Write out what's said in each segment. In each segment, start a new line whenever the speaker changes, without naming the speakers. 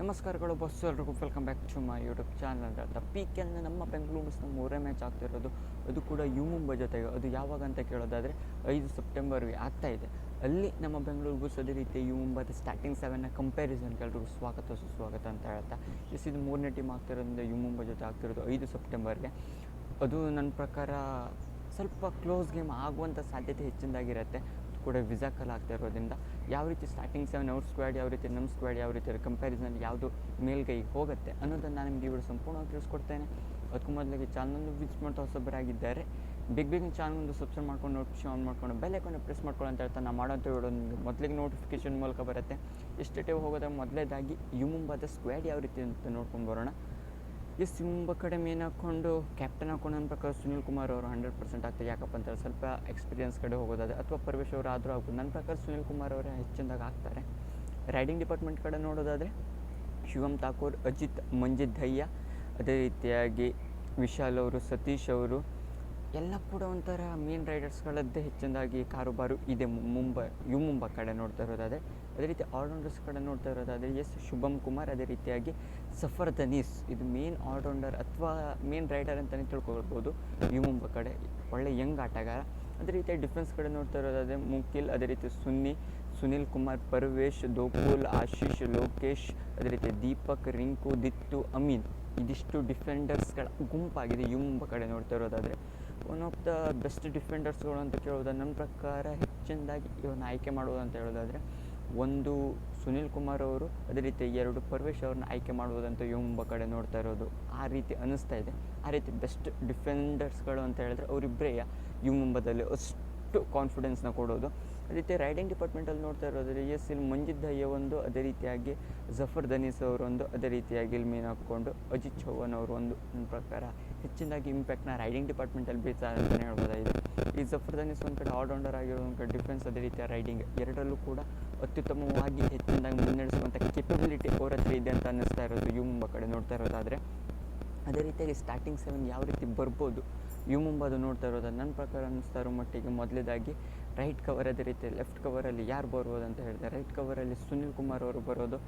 ನಮಸ್ಕಾರಗಳು ಬಸ್ ಎಲ್ರಿಗೂ. Welcome back to my YouTube channel the P ಕೆಲ್ನ ನಮ್ಮ ಬೆಂಗಳೂರು ಮೂರೇ ಮ್ಯಾಚ್ ಆಗ್ತಿರೋದು. ಅದು ಕೂಡ ಯು ಮುಂಬೈ ಜೊತೆಗೆ ಅದು ಯಾವಾಗ ಅಂತ ಕೇಳೋದಾದರೆ ಐದು ಸೆಪ್ಟೆಂಬರ್ಗೆ ಆಗ್ತಾ ಇದೆ. ಅಲ್ಲಿ ನಮ್ಮ ಬೆಂಗಳೂರು ಸದೇ ರೀತಿ ಯು ಮುಂಬೈದ ಸ್ಟಾರ್ಟಿಂಗ್ ಸೆವೆನ್ನ ಕಂಪ್ಯಾರಿಸನ್ಗೆ ಎಲ್ರಿಗೂ ಸ್ವಾಗತ, ಸುಸ್ವಾಗತ ಅಂತ ಹೇಳ್ತಾ. ಎಸ್ ಇದು ಮೂರನೇ ಟೀಮ್ ಆಗ್ತಿರೋದ್ರಿಂದ ಯು ಮುಂಬೈ ಜೊತೆ ಆಗ್ತಿರೋದು ಐದು ಸೆಪ್ಟೆಂಬರ್ಗೆ ಅದು ನನ್ನ ಪ್ರಕಾರ ಸ್ವಲ್ಪ ಕ್ಲೋಸ್ ಗೇಮ್ ಆಗುವಂಥ ಸಾಧ್ಯತೆ ಹೆಚ್ಚಿನದಾಗಿರುತ್ತೆ. ಕೂಡ ವಿಸಾಕಲ್ ಆಗ್ತಾ ಇರೋದ್ರಿಂದ ಯಾವ ರೀತಿ ಸ್ಟಾರ್ಟಿಂಗ್ ಸೆವೆನ್ ಅವ್ರ ಸ್ಕ್ವಾಡ್ ಯಾವ ರೀತಿ ನಮ್ಮ ಸ್ಕ್ವಾಡ್ ಯಾವ ರೀತಿ ಕಂಪ್ಯಾರಿಸನಲ್ಲಿ ಯಾವುದು ಮೇಲ್ಗೈ ಹೋಗುತ್ತೆ ಅನ್ನೋದನ್ನು ನಾನು ನಿಮಗೆ ಇವರು ಸಂಪೂರ್ಣವಾಗಿ ತಿಳಿಸ್ಕೊಡ್ತೇನೆ. ಅದಕ್ಕೂ ಮೊದಲಿಗೆ ಚಾನಲ್ನ ವಿಚ್ ಮಾಡ್ತಾ ಹೊಸಬ್ಬರಾಗಿದ್ದಾರೆ ಬಿಗ್ ಬಿಗ್ ಚಾನಲ್ ಸಬ್ಸ್ಕ್ರೈಬ್ ಮಾಡ್ಕೊಂಡು ನೋಟಿಫಿಕೇಶನ್ ಆನ್ ಮಾಡ್ಕೊಂಡು ಬೆಲ್ ಐಕಾನ್ ಪ್ರೆಸ್ ಮಾಡ್ಕೊಳ್ಳೋ ಅಂತ ಹೇಳ್ತಾ ನಾನು ಮಾಡೋಂಥ ನಿಮಗೆ ಮೊದಲಿಗೆ ನೋಟಿಫಿಕೇಶನ್ ಮೂಲಕ ಬರುತ್ತೆ. ಎಷ್ಟು ಟೈಮ್ ಹೋಗೋದಾಗ ಮೊದಲೇದಾಗಿ ಯು ಮುಂಬಾದ ಸ್ಕ್ವಾಡ್ ಯಾವ ರೀತಿ ಅಂತ ನೋಡ್ಕೊಂಡು ಬರೋಣ. ಎಸ್ ತುಂಬ ಕಡೆ ಮೇನ್ ಹಾಕ್ಕೊಂಡು ಕ್ಯಾಪ್ಟನ್ ಹಾಕೊಂಡು ನನ್ನ ಪ್ರಕಾರ ಸುನಿಲ್ ಕುಮಾರ್ ಅವರು ಹಂಡ್ರೆಡ್ ಪರ್ಸೆಂಟ್ ಆಗ್ತಾರೆ. ಯಾಕಪ್ಪ ಅಂತಾರೆ ಸ್ವಲ್ಪ ಎಕ್ಸ್ಪೀರಿಯನ್ಸ್ ಕಡೆ ಹೋಗೋದಾದ್ರೆ ಅಥವಾ ಪರಮೇಶ್ ಅವರು ಆದರೂ ಆಗ್ಬೋದು. ನನ್ನ ಪ್ರಕಾರ ಸುನಿಲ್ ಕುಮಾರ್ ಅವರೇ ಹೆಚ್ಚಿನದಾಗ ಆಗ್ತಾರೆ. ರೈಡಿಂಗ್ ಡಿಪಾರ್ಟ್ಮೆಂಟ್ ಕಡೆ ನೋಡೋದಾದರೆ ಶಿವಮ್ ಠಾಕೂರ್, ಅಜಿತ್ ಮಂಜಿದ್ದಯ್ಯ ಅದೇ ರೀತಿಯಾಗಿ ವಿಶಾಲ್ ಅವರು, ಸತೀಶ್ ಅವರು ಎಲ್ಲ ಕೂಡ ಒಂಥರ ಮೇನ್ ರೈಡರ್ಸ್ಗಳದ್ದೇ ಹೆಚ್ಚಿನದಾಗಿ ಕಾರುಬಾರು ಇದೆ ಮುಂಬೈ ಯು ಮುಂಬೈ ಕಡೆ ನೋಡ್ತಾ ಇರೋದಾದರೆ. ಅದೇ ರೀತಿ ಆಲ್ರೌಂಡರ್ಸ್ ಕಡೆ ನೋಡ್ತಾ ಇರೋದಾದರೆ, ಎಸ್ ಶುಭಮ್ ಕುಮಾರ್, ಅದೇ ರೀತಿಯಾಗಿ ಸಫರ್ ದನೀಸ್. ಇದು ಮೇನ್ ಆಲ್ರೌಂಡರ್ ಅಥವಾ ಮೇನ್ ರೈಡರ್ ಅಂತಲೇ ತಿಳ್ಕೊಳ್ಬೋದು. ಯು ಮುಂಬೈ ಕಡೆ ಒಳ್ಳೆ ಯಂಗ್ ಆಟಗಾರ. ಅದೇ ರೀತಿ ಡಿಫೆನ್ಸ್ ಕಡೆ ನೋಡ್ತಾ ಇರೋದಾದರೆ ಮುಕಿಲ್, ಅದೇ ರೀತಿ ಸುನ್ನಿ, ಸುನಿಲ್ ಕುಮಾರ್, ಪರ್ವೇಶ್, ದೋಕುಲ್, ಆಶೀಶ್, ಲೋಕೇಶ್, ಅದೇ ರೀತಿ ದೀಪಕ್, ರಿಂಕು, ದಿತ್ತು, ಅಮೀನ್. ಇದಿಷ್ಟು ಡಿಫೆಂಡರ್ಸ್ಗಳ ಗುಂಪಾಗಿದೆ ಯು ಮುಂಬೈ ಕಡೆ ನೋಡ್ತಾ ಇರೋದಾದರೆ. ಒನ್ ಆಫ್ ದ ಬೆಸ್ಟ್ ಡಿಫೆಂಡರ್ಸ್ಗಳು ಅಂತ ಕೇಳೋದು ನನ್ನ ಪ್ರಕಾರ ಹೆಚ್ಚಿನದಾಗಿ ಇವನ್ನ ಆಯ್ಕೆ ಮಾಡೋದು ಅಂತ ಹೇಳೋದಾದರೆ, ಒಂದು ಸುನಿಲ್ ಕುಮಾರ್ ಅವರು ಅದೇ ರೀತಿ ಎರಡು ಪರ್ವೇಶ್ ಅವ್ರನ್ನ ಆಯ್ಕೆ ಮಾಡುವುದಂತ ಮುಂಬೈ ಕಡೆ ನೋಡ್ತಾ ಇರೋದು ಆ ರೀತಿ ಅನ್ನಿಸ್ತಾ ಇದೆ. ಆ ರೀತಿ ಬೆಸ್ಟ್ ಡಿಫೆಂಡರ್ಸ್ಗಳು ಅಂತ ಹೇಳಿದ್ರೆ ಅವರಿಬ್ಬರೇ ಮುಂಬದಲ್ಲಿ ಅಷ್ಟು ಕಾನ್ಫಿಡೆನ್ಸ್ನ ಕೊಡೋದು. ಅದೇ ರೀತಿ ರೈಡಿಂಗ್ ಡಿಪಾರ್ಟ್ಮೆಂಟಲ್ಲಿ ನೋಡ್ತಾ ಇರೋದ್ರೆ ಎಸ್ ಇಲ್ಲಿ ಮಂಜಿತ್ ದಯ್ಯ ಒಂದು ಅದೇ ರೀತಿಯಾಗಿ ಜಫರ್ ದನೀಸ್ ಅವರೊಂದು ಅದೇ ರೀತಿಯಾಗಿ ಇಲ್ಲಿ ಮೀನು ಹಾಕ್ಕೊಂಡು ಅಜಿತ್ ಚೌಹಾನ್ ಅವರು ಒಂದು ನನ್ನ ಪ್ರಕಾರ ಹೆಚ್ಚಿನದಾಗಿ ಇಂಪ್ಯಾಕ್ಟ್ನ ರೈಡಿಂಗ್ ಡಿಪಾರ್ಟ್ಮೆಂಟಲ್ಲಿ ಬೀಳ್ತಾ ಅಂತಲೇ ಹೇಳ್ಬೋದಾಗಿದೆ ಈ ಜಫರ್ ದನೀಸ್ ಒಂದು ಕಡೆ ಆಲ್ರೌಂಡರ್ ಆಗಿರೋ ಒಂದು ಡಿಫೆನ್ಸ್ ಅದೇ ರೀತಿಯ ರೈಡಿಂಗ್ ಎರಡರಲ್ಲೂ ಕೂಡ ಅತ್ಯುತ್ತಮವಾಗಿ ಹೆಚ್ಚಿನದಾಗಿ ಮುನ್ನಡೆಸುವಂಥ ಕೆಪಬಿಲಿಟಿ ಅವ್ರ ಹತ್ರ ಇದೆ ಅಂತ ಅನ್ನಿಸ್ತಾ ಇರೋದು ಯು ಮುಂಬ ಕಡೆ ನೋಡ್ತಾ ಇರೋದಾದರೆ. ಅದೇ ರೀತಿಯಾಗಿ ಸ್ಟಾರ್ಟಿಂಗ್ ಸೆವೆನ್ ಯಾವ ರೀತಿ ಬರ್ಬೋದು ಯು ಮುಂಬಾದು ನೋಡ್ತಾ ಇರೋದು ನನ್ನ ಪ್ರಕಾರ ಅನ್ನಿಸ್ತಾ ಇರೋ ಮಟ್ಟಿಗೆ ಮೊದಲೇದಾಗಿ ರೈಟ್ ಕವರ್ ಅದೇ ರೀತಿ ಲೆಫ್ಟ್ ಕವರಲ್ಲಿ ಯಾರು ಬರ್ಬೋದು ಅಂತ ಹೇಳಿದೆ ರೈಟ್ ಕವರಲ್ಲಿ ಸುನಿಲ್ ಕುಮಾರ್ ಅವರು ಬರೋದು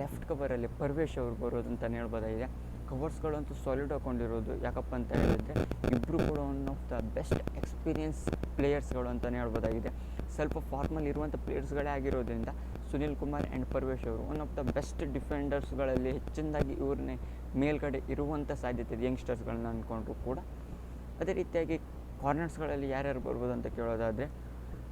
ಲೆಫ್ಟ್ ಕವರಲ್ಲಿ ಪರ್ವೇಶ್ ಅವರು ಬರೋದು ಅಂತಲೇ ಹೇಳ್ಬೋದಾಗಿದೆ ಕವರ್ಸ್ಗಳಂತೂ ಸಾಲಿಡ್ ಹಾಕೊಂಡಿರೋದು, ಯಾಕಪ್ಪ ಅಂತ ಹೇಳಿದ್ರೆ ಇಬ್ಬರು ಕೂಡ one of the best experience ಪ್ಲೇಯರ್ಸ್ಗಳು ಅಂತಲೇ ಹೇಳ್ಬೋದಾಗಿದೆ ಸ್ವಲ್ಪ ಫಾರ್ಮಲ್ ಇರುವಂಥ ಪ್ಲೇಯರ್ಸ್ಗಳೇ ಆಗಿರೋದ್ರಿಂದ, ಸುನಿಲ್ ಕುಮಾರ್ ಆ್ಯಂಡ್ ಪರ್ವೇಶ್ ಅವರು ಒನ್ ಆಫ್ ದ ಬೆಸ್ಟ್ ಡಿಫೆಂಡರ್ಸ್ಗಳಲ್ಲಿ ಹೆಚ್ಚಿನದಾಗಿ ಇವ್ರನ್ನೇ ಮೇಲ್ಗಡೆ ಇರುವಂಥ ಸಾಧ್ಯತೆ ಇದೆ ಯಂಗ್ಸ್ಟರ್ಸ್ಗಳನ್ನ ಅಂದ್ಕೊಂಡ್ರು ಕೂಡ. ಅದೇ ರೀತಿಯಾಗಿ ಕಾರ್ನರ್ಸ್ಗಳಲ್ಲಿ ಯಾರ್ಯಾರು ಬರ್ಬೋದು ಅಂತ ಕೇಳೋದಾದರೆ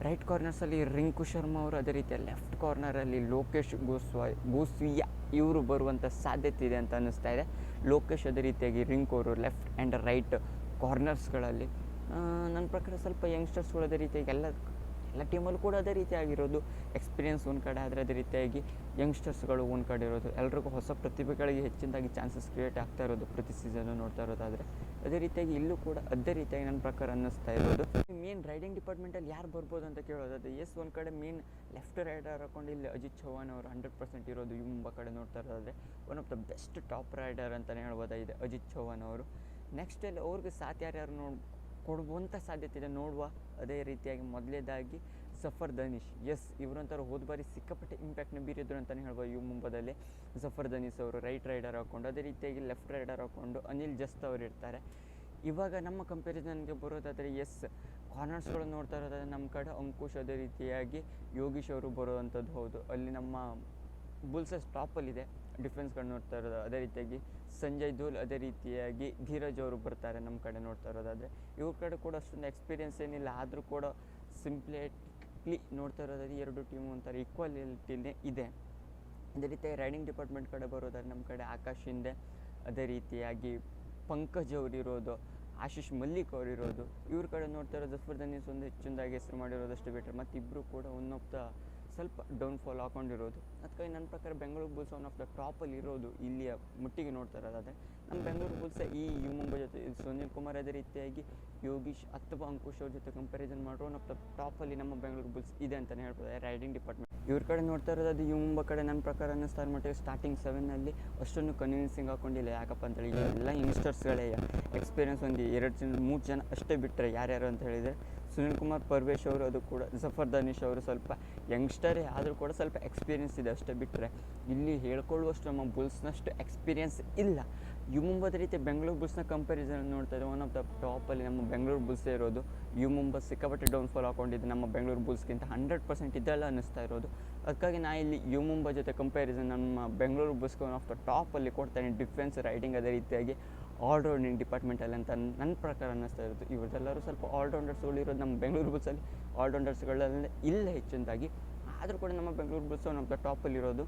ರೈಟ್ ಕಾರ್ನರ್ಸಲ್ಲಿ ರಿಂಕು ಶರ್ಮಾ ಅವರು ಅದೇ ರೀತಿಯ ಲೆಫ್ಟ್ ಕಾರ್ನರಲ್ಲಿ ಲೋಕೇಶ್ ಗೋಸ್ವಾಯ್, ಗೋಸ್ವಿಯಾ ಇವರು ಬರುವಂಥ ಸಾಧ್ಯತೆ ಇದೆ ಅಂತ ಅನ್ನಿಸ್ತಾ ಇದೆ. ಲೋಕೇಶ್ ಅದೇ ರೀತಿಯಾಗಿ ರಿಂಕು ಅವರು ಲೆಫ್ಟ್ ಆ್ಯಂಡ್ ರೈಟ್ ಕಾರ್ನರ್ಸ್ಗಳಲ್ಲಿ. ನನ್ನ ಪ್ರಕಾರ ಸ್ವಲ್ಪ ಯಂಗ್ಸ್ಟರ್ಸ್ಗಳು ಅದೇ ರೀತಿಯಾಗಿ ಎಲ್ಲ ಎಲ್ಲ ಟೀಮಲ್ಲೂ ಕೂಡ ಅದೇ ರೀತಿಯಾಗಿರೋದು. ಎಕ್ಸ್ಪೀರಿಯನ್ಸ್ ಒಂದು ಕಡೆ ಆದರೆ ಅದೇ ರೀತಿಯಾಗಿ ಯಂಗ್ಸ್ಟರ್ಸ್ಗಳು ಒಂದು ಕಡೆ ಇರೋದು. ಎಲ್ರಿಗೂ ಹೊಸ ಪ್ರತಿಭೆಗಳಿಗೆ ಹೆಚ್ಚಿನದಾಗಿ ಚಾನ್ಸಸ್ ಕ್ರಿಯೇಟ್ ಆಗ್ತಾ ಇರೋದು ಪ್ರತಿ ಸೀಸನ್ನು ನೋಡ್ತಾ ಇರೋದಾದರೆ. ಅದೇ ರೀತಿಯಾಗಿ ಇಲ್ಲೂ ಕೂಡ ಅದೇ ರೀತಿಯಾಗಿ ನನ್ನ ಪ್ರಕಾರ ಅನ್ನಿಸ್ತಾ ಇರೋದು. ಮೇನ್ ರೈಡಿಂಗ್ ಡಿಪಾರ್ಟ್ಮೆಂಟಲ್ಲಿ ಯಾರು ಬರ್ಬೋದು ಅಂತ ಕೇಳೋದಾದ್ರೆ ಎಸ್ ಒಂದು ಕಡೆ ಮೇನ್ ಲೆಫ್ಟ್ ರೈಡರ್ ಹಾಕೊಂಡು ಇಲ್ಲಿ ಅಜಿತ್ ಚೌಹಾನ್ ಅವರು ಹಂಡ್ರೆಡ್ ಪರ್ಸೆಂಟ್ ಇರೋದು ಮುಂಬೈ ಕಡೆ ನೋಡ್ತಾ ಇರೋದಾದರೆ. One of the best top raider ಅಂತಲೇ ಹೇಳ್ಬೋದಾಗಿದೆ ಅಜಿತ್ ಚೌಹಾನ್ ಅವರು. ನೆಕ್ಸ್ಟ್ ಅಲ್ಲಿ ಅವ್ರಿಗೆ ಸಾಥ್ ಯಾರ್ಯಾರು ನೋಡಿ ಕೊಡುವಂಥ ಸಾಧ್ಯತೆ ಇದೆ ನೋಡುವ ಅದೇ ರೀತಿಯಾಗಿ ಮೊದಲೇದಾಗಿ ಸಫರ್ ದನೀಶ್ ಎಸ್ ಇವರಂತರ ಹೋದ ಬಾರಿ ಸಿಕ್ಕಾಪಟ್ಟೆ ಇಂಪ್ಯಾಕ್ಟ್ನ ಬೀರಿದ್ರು ಅಂತಲೇ ಹೇಳ್ಬೋದು. ಯು ಮುಂಬದಲ್ಲಿ ಜಫರ್ ದನೀಸ್ ಅವರು ರೈಟ್ ರೈಡರ್ ಹಾಕ್ಕೊಂಡು ಅದೇ ರೀತಿಯಾಗಿ ಲೆಫ್ಟ್ ರೈಡರ್ ಹಾಕ್ಕೊಂಡು ಅನಿಲ್ ಜಸ್ತ್ ಅವರು ಇರ್ತಾರೆ. ಇವಾಗ ನಮ್ಮ ಕಂಪ್ಯಾರಿಸನ್ಗೆ ಬರೋದಾದರೆ ಎಸ್ ಕಾರ್ನರ್ಸ್ಗಳು ನೋಡ್ತಾ ಇರೋದಾದ್ರೆ ನಮ್ಮ ಕಡೆ ಅಂಕುಶ್ ಅದೇ ರೀತಿಯಾಗಿ ಯೋಗೀಶ್ ಅವರು ಬರೋವಂಥದ್ದು ಹೌದು. ಅಲ್ಲಿ ನಮ್ಮ ಬುಲ್ಸಸ್ ಟಾಪಲ್ಲಿದೆ. ಡಿಫೆನ್ಸ್ಗಳು ನೋಡ್ತಾ ಇರೋದು ಅದೇ ರೀತಿಯಾಗಿ ಸಂಜಯ್ ಧೂಲ್ ಅದೇ ರೀತಿಯಾಗಿ ಧೀರಜ್ ಅವರು ಬರ್ತಾರೆ ನಮ್ಮ ಕಡೆ ನೋಡ್ತಾ ಇರೋದಾದರೆ. ಇವ್ರ ಕಡೆ ಕೂಡ ಅಷ್ಟೊಂದು ಎಕ್ಸ್ಪೀರಿಯೆನ್ಸ್ ಏನಿಲ್ಲ. ಆದರೂ ಕೂಡ ಸಿಂಪ್ಲೇಟ್ಲಿ ನೋಡ್ತಾ ಇರೋದಾದ್ರೆ ಎರಡು ಟೀಮು ಒಂಥರ ಈಕ್ವಾಲಿಟಿನೇ ಇದೆ. ಅದೇ ರೀತಿ ರೈಡಿಂಗ್ ಡಿಪಾರ್ಟ್ಮೆಂಟ್ ಕಡೆ ಬರೋದಾದ್ರೆ ನಮ್ಮ ಕಡೆ ಆಕಾಶ್ ಹಿಂದೆ, ಅದೇ ರೀತಿಯಾಗಿ ಪಂಕಜ್ ಅವರಿರೋದು ಆಶೀಶ್ ಮಲ್ಲಿಕ್ ಅವರಿರೋದು ಇವ್ರ ಕಡೆ ನೋಡ್ತಾ ಇರೋ ಜಫರ್ ದನೀಸ್ ಒಂದು ಹೆಚ್ಚಿನದಾಗಿ ಹೆಸರು ಮಾಡಿರೋದಷ್ಟು ಬೆಟರ್. ಮತ್ತು ಇಬ್ಬರು ಕೂಡ ಒನ್ ಆಫ್ ಸ್ವಲ್ಪ ಡೌನ್ಫಾಲ್ ಹಾಕೊಂಡಿರೋದು ಅದಕ್ಕಾಗಿ ನನ್ನ ಪ್ರಕಾರ Bengaluru Bulls one of the ಟಾಪಲ್ಲಿ ಇರೋದು ಇಲ್ಲಿಯ ಮುಟ್ಟಿಗೆ ನೋಡ್ತಾ ಇರೋದಾದರೆ ನಮ್ಮ ಬೆಂಗಳೂರು ಬುಲ್ಸ್ ಈ ಯು ಮುಂಬೈ ಜೊತೆ ಸುನೀಲ್ ಕುಮಾರ್ ಅದೇ ರೀತಿಯಾಗಿ, ಯೋಗೀಶ್ ಅಥವಾ ಅಂಕುಶ್ ಅವ್ರ ಜೊತೆ ಕಂಪ್ಯಾರಿಸನ್ ಮಾಡೋ ಒನ್ ಆಫ್ ದ ಟಾಪಲ್ಲಿ ನಮ್ಮ ಬೆಂಗಳೂರು ಬುಲ್ಸ್ ಇದೆ ಅಂತಲೇ ಹೇಳ್ಬೋದು ರೈಡಿಂಗ್ ಡಿಪಾರ್ಟ್ಮೆಂಟ್ ಇವ್ರ ಕಡೆ ನೋಡ್ತಾ ಇರೋದು ಅದು ಮುಂಬೈ ಕಡೆ ನನ್ನ ಪ್ರಕಾರ ಅನ್ನಿಸ್ತಾ ಮಾಡ್ತೀವಿ ಸ್ಟಾರ್ಟಿಂಗ್ ಸೆವೆನಲ್ಲಿ ಅಷ್ಟೊಂದು ಕನ್ವಿನ್ಸಿಂಗ್ ಹಾಕೊಂಡಿಲ್ಲ ಯಾಕಪ್ಪ ಅಂತೇಳಿ ಎಲ್ಲ ಯಂಗ್ಸ್ಟರ್ಸ್ಗಳೇ ಎಕ್ಸ್ಪೀರಿಯನ್ಸ್ ಒಂದು ಎರಡು ಜನ, ಮೂರು ಜನ ಅಷ್ಟೇ ಬಿಟ್ಟರೆ ಯಾರ್ಯಾರು ಅಂತ ಹೇಳಿದರೆ ಸುನಿಲ್ ಕುಮಾರ್ ಪರ್ವೇಶ್ ಅವರು ಅದು ಕೂಡ, ಜಫರ್ ದನೀಶ್ ಅವರು ಸ್ವಲ್ಪ ಯಂಗ್ಸ್ಟರೇ ಆದರೂ ಕೂಡ ಸ್ವಲ್ಪ ಎಕ್ಸ್ಪೀರಿಯನ್ಸ್ ಇದೆ ಅಷ್ಟೇ ಬಿಟ್ಟರೆ ಇಲ್ಲಿ ಹೇಳ್ಕೊಳ್ಳುವಷ್ಟು ನಮ್ಮ ಬುಲ್ಸ್ನಷ್ಟು ಎಕ್ಸ್ಪೀರಿಯನ್ಸ್ ಇಲ್ಲ. ಯು ಮುಂಬದ ರೀತಿ ಬೆಂಗಳೂರು ಬುಲ್ಸ್ನ ಕಂಪ್ಯಾರಿಸನ್ ನೋಡ್ತಾ ಇದ್ದರೆ ಒನ್ ಆಫ್ ದ ಟಾಪಲ್ಲಿ ನಮ್ಮ ಬೆಂಗಳೂರು ಬುಲ್ಸೇ ಇರೋದು. ಯು ಮುಂಬ ಸಿಕ್ಕಾಪಟ್ಟೆ ಡೌನ್ಫಾಲ್ ಹಾಕೊಂಡಿದ್ದು ನಮ್ಮ ಬೆಂಗಳೂರು ಬುಲ್ಸ್ಗಿಂತ ಹಂಡ್ರೆಡ್ ಪರ್ಸೆಂಟ್ ಇದೆಲ್ಲ ಅನ್ನಿಸ್ತಾ ಇರೋದು. ಅದಕ್ಕಾಗಿ ನಾ ಇಲ್ಲಿ ಯು ಮುಂಬ ಜೊತೆ ಕಂಪ್ಯಾರಿಸನ್ ನಮ್ಮ ಬೆಂಗಳೂರು ಬುಲ್ಸ್ಗೆ ಒನ್ ಆಫ್ ದ ಟಾಪಲ್ಲಿ ಕೊಡ್ತಾನೆ ಡಿಫೆನ್ಸ್ ರೈಡಿಂಗ್ ಅದೇ ರೀತಿಯಾಗಿ. ಆಲ್ರೌಂಡಿಂಗ್ ಡಿಪಾರ್ಟ್ಮೆಂಟಲ್ಲಿ ಅಂತ ನನ್ನ ಪ್ರಕಾರ ಅನ್ನಿಸ್ತಾ ಇರೋದು. ಇವರೆಲ್ಲರೂ ಸ್ವಲ್ಪ ಆಲ್ರೌಂಡರ್ಸ್ ಉಳಿರೋದು ನಮ್ಮ ಬೆಂಗಳೂರು ಬುಲ್ಸಲ್ಲಿ ಆಲ್ರೌಂಡರ್ಸ್ಗಳಲ್ಲಿ ಇಲ್ಲ ಹೆಚ್ಚಿನದಾಗಿ ಆದರೂ ಕೂಡ ನಮ್ಮ ಬೆಂಗಳೂರು ಬುಲ್ಸ್ ನಮ್ಮ ಟಾಪಲ್ಲಿರೋದು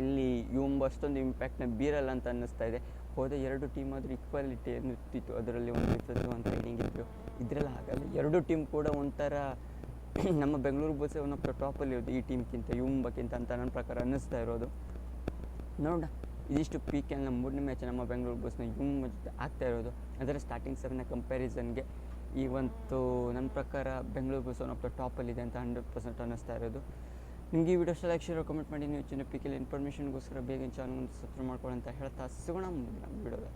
ಇಲ್ಲಿ ಇವಂಬ ಅಷ್ಟೊಂದು ಇಂಪ್ಯಾಕ್ಟ್ನ ಬೀರಲ್ಲ ಅಂತ ಅನ್ನಿಸ್ತಾ ಇದೆ. ಹೋದ ಎರಡು ಟೀಮ್ ಆದರೂ ಈಕ್ವಾಲಿಟಿ ಅನ್ನುತ್ತಿತ್ತು. ಅದರಲ್ಲಿ ಒಂದು ಇರ್ತದ್ದು ರೈಡಿಂಗ್ ಇತ್ತು. ಇದರಲ್ಲಿ ಹಾಗಲ್ಲ ಎರಡು ಟೀಮ್ ಕೂಡ ಒಂಥರ ನಮ್ಮ ಬೆಂಗಳೂರು ಬಸ್ಸೇ ಒನ್ ಟಾಪಲ್ಲಿ ಇರೋದು. ಈ ಟೀಮ್ಗಿಂತ ಇವಂಬಕ್ಕಿಂತ ಅಂತ ನನ್ನ ಪ್ರಕಾರ ಅನ್ನಿಸ್ತಾ ಇರೋದು. ನೋಡೋಣ ಇದಿಷ್ಟು ಪಿ ಕೆ ನಮ್ಮ ಮೂರನೇ ಮ್ಯಾಚ್ ನಮ್ಮ ಬೆಂಗಳೂರು ಬಸ್ನ ಯುಮ್ ಜೊತೆ ಆಗ್ತಾ ಇರೋದು. ಅದರ ಸ್ಟಾರ್ಟಿಂಗ್ ಸೆವೆನ್ನ ಕಂಪ್ಯಾರಿಸನ್ಗೆ ಇವತ್ತು ನನ್ನ ಪ್ರಕಾರ Bengaluru bus one of the ಟಾಪಲ್ಲಿದೆ ಅಂತ ಹಂಡ್ರೆಡ್ ಪರ್ಸೆಂಟ್ ಅನ್ನಿಸ್ತಾ ಇರೋದು. ನಿಮಗೆ ಈ ವಿಡಿಯೋ ಲೈಕ್ ಶೇರ್ ಕಮೆಂಟ್ ಮಾಡಿ. ನೀವು ಹೆಚ್ಚಿನ ಪಿ ಕೆಲ್ ಇನ್ಫಾರ್ಮೇಷನ್ಗೋಸ್ಕರ ಬೇಗ ಚಾನಲ್ ಸಬ್ಸ್ಕ್ರೈಬ್ ಮಾಡ್ಕೊಳ್ಳಿ ಅಂತ ಹೇಳ್ತಾ ಸಿಗೋಣ. ಮುಂದಿನ ವಿಡಿಯೋದಲ್ಲಿ